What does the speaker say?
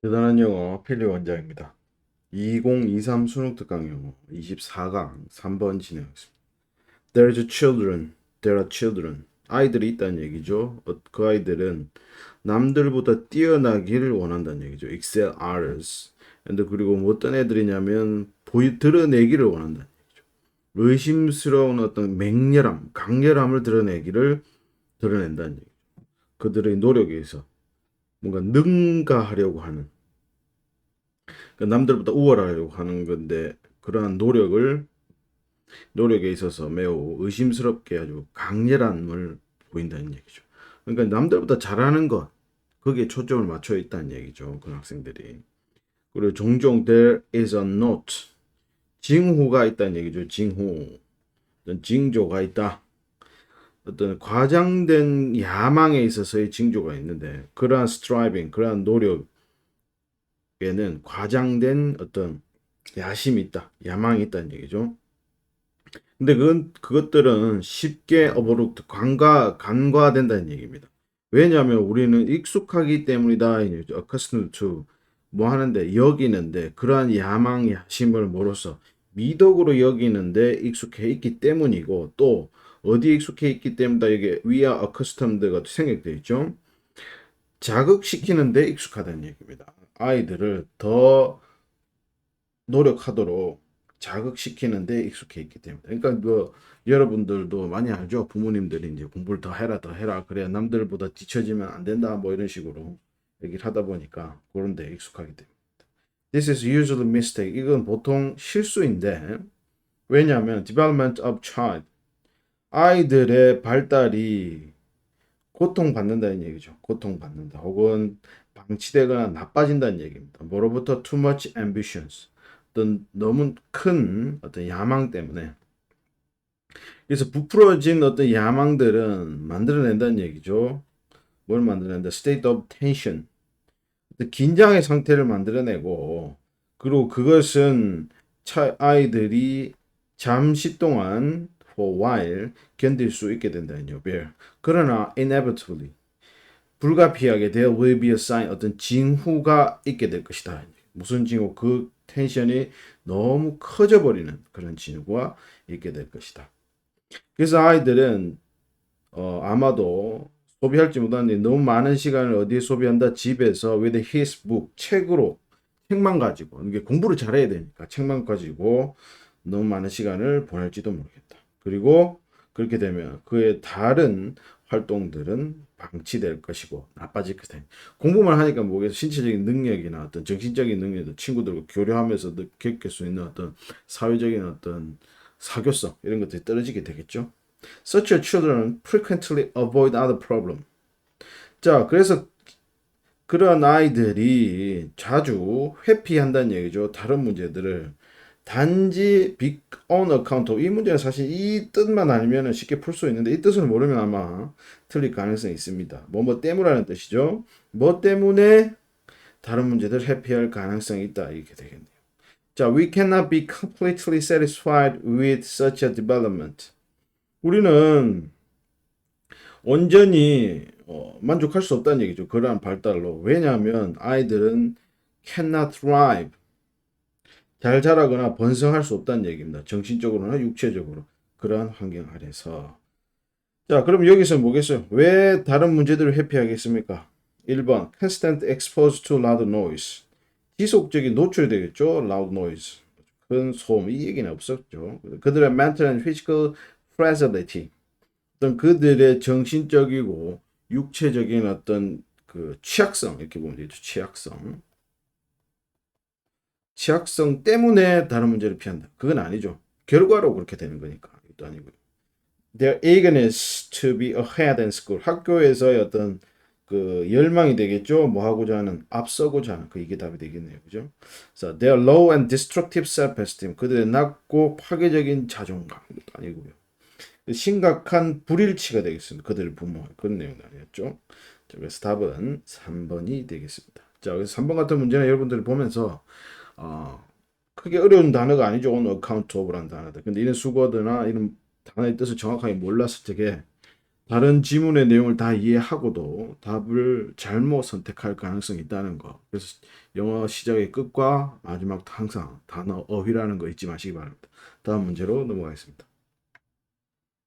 대단한 영어 필리 원장입니다. 2023 수능 특강 영어 24강 3번 진행하겠습니다. There's children, there are children. 아이들이 있다는 얘기죠. 어, 그 아이들은 남들보다 뛰어나기를 원한다는 얘기죠. excel others. 근데 그리고 뭐 어떤 애들이냐면 보이 드러내기를 원한다는 얘기죠. 의심스러운 어떤 맹렬함, 강렬함을 드러내기를 드러낸다는 얘기죠. 그들의 노력에 의해서 뭔가 능가하려고 하는 그러니까 남들보다 우월하려고 하는 건데 그러한 노력을 노력에 있어서 매우 의심스럽게 아주 강렬함을 보인다는 얘기죠. 그러니까 남들보다 잘하는 것 거기에 초점을 맞춰 있다는 얘기죠. 그 학생들이 그리고 종종 there is a note 징후가 있다는 얘기죠. 징후 징조가 있다. 어떤 과장된 야망에 있어서의 징조가 있는데 그러한 striving, 그러한 노력에는 과장된 어떤 야심이 있다, 야망이 있다는 얘기죠. 근데 그건 그것들은 쉽게 overlooked, 간과 간과된다는 얘기입니다. 왜냐하면 우리는 익숙하기 때문이다. accustomed to 뭐 하는데 여기는데 그러한 야망, 야심을 모로써 미덕으로 여기는데 익숙해 있기 때문이고 또 어디에 익숙해 있기 때문에 이게 we are accustomed가 생략되어 있죠. 자극시키는 데 익숙하다는 얘기입니다. 아이들을 더 노력하도록 자극시키는 데 익숙해 있기 때문에. 그러니까 뭐 여러분들도 많이 알죠. 부모님들이 이제 공부를 더 해라 더 해라 그래야 남들보다 뒤처지면 안 된다 뭐 이런 식으로 얘기를 하다 보니까 그런 데 익숙하기 때문에. This is usually mistake. 이건 보통 실수인데 왜냐하면 development of child 아이들의 발달이 고통받는다는 얘기죠. 고통받는다. 혹은 방치되거나 나빠진다는 얘기입니다. 뭐로부터 too much ambitions. 어떤 너무 큰 어떤 야망 때문에. 그래서 부풀어진 어떤 야망들은 만들어낸다는 얘기죠. 뭘 만들어낸다? state of tension. 긴장의 상태를 만들어내고, 그리고 그것은 차, 아이들이 잠시 동안 for while 견딜 수 있게 된다는요. bear. 그러나 inevitably 불가피하게 there will be a sign 어떤 징후가 있게 될 것이다. 무슨 징후? 그 텐션이 너무 커져 버리는 그런 징후가 있게 될 것이다. 그래서 아이들은 어, 아마도 소비할지 못하는데 너무 많은 시간을 어디에 소비한다? 집에서 with his book 책으로 책만 가지고 이게 공부를 잘해야 되니까 책만 가지고 너무 많은 시간을 보낼지도 모르겠다. 그리고 그렇게 되면 그의 다른 활동들은 방치될 것이고 나빠질 것이다. 공부만 하니까 뭐겠어 신체적인 능력이나 어떤 정신적인 능력도 친구들과 교류하면서 겪을 수 있는 어떤 사회적인 어떤 사교성 이런 것들이 떨어지게 되겠죠. Such children frequently avoid other problem. 자, 그래서 그런 아이들이 자주 회피한다는 얘기죠. 다른 문제들을 단지 big on account 이 문제는 사실 이 뜻만 알면 쉽게 풀 수 있는데 이 뜻을 모르면 아마 틀릴 가능성이 있습니다. 뭐뭐 때문이라는 뜻이죠. 뭐 때문에 다른 문제들 회피할 가능성이 있다 이렇게 되겠네요. 자, we cannot be completely satisfied with such a development. 우리는 온전히 어, 만족할 수 없다는 얘기죠. 그러한 발달로. 왜냐하면 아이들은 cannot thrive. 잘 자라거나 번성할 수 없다는 얘기입니다. 정신적으로나 육체적으로. 그러한 환경 아래서. 자, 그럼 여기서 뭐겠어요? 왜 다른 문제들을 회피하겠습니까? 1번, constant exposed to loud noise. 지속적인 노출이 되겠죠? loud noise. 큰 소음, 이 얘기는 없었죠. 그들의 mental and physical fragility. 어떤 그들의 정신적이고 육체적인 어떤 그 취약성, 이렇게 보면 되죠. 취약성. 취약성 때문에 다른 문제를 피한다. 그건 아니죠. 결과로 그렇게 되는 거니까. 이것도 아니고요. Their eagerness to be ahead in school. 학교에서의 어떤 그 열망이 되겠죠. 뭐 하고자 하는 앞서고자 하는 그 이게 답이 되겠네요. 그죠? 그래서 their low and destructive self-esteem. 그들의 낮고 파괴적인 자존감. 이것도 아니고요. 심각한 불일치가 되겠습니다. 그들의 부모. 그런 내용이 아니었죠. 자, 그래서 답은 3번이 되겠습니다. 자, 그래서 3번 같은 문제는 여러분들이 보면서 어, 크게 어려운 단어가 아니죠. on account of라는 단어들. 근데 이런 수거드나 이런 단어의 뜻을 정확하게 몰랐을 적에 다른 지문의 내용을 다 이해하고도 답을 잘못 선택할 가능성이 있다는 거. 그래서 영어 시작의 끝과 마지막 항상 단어 어휘라는 거 잊지 마시기 바랍니다. 다음 문제로 넘어가겠습니다.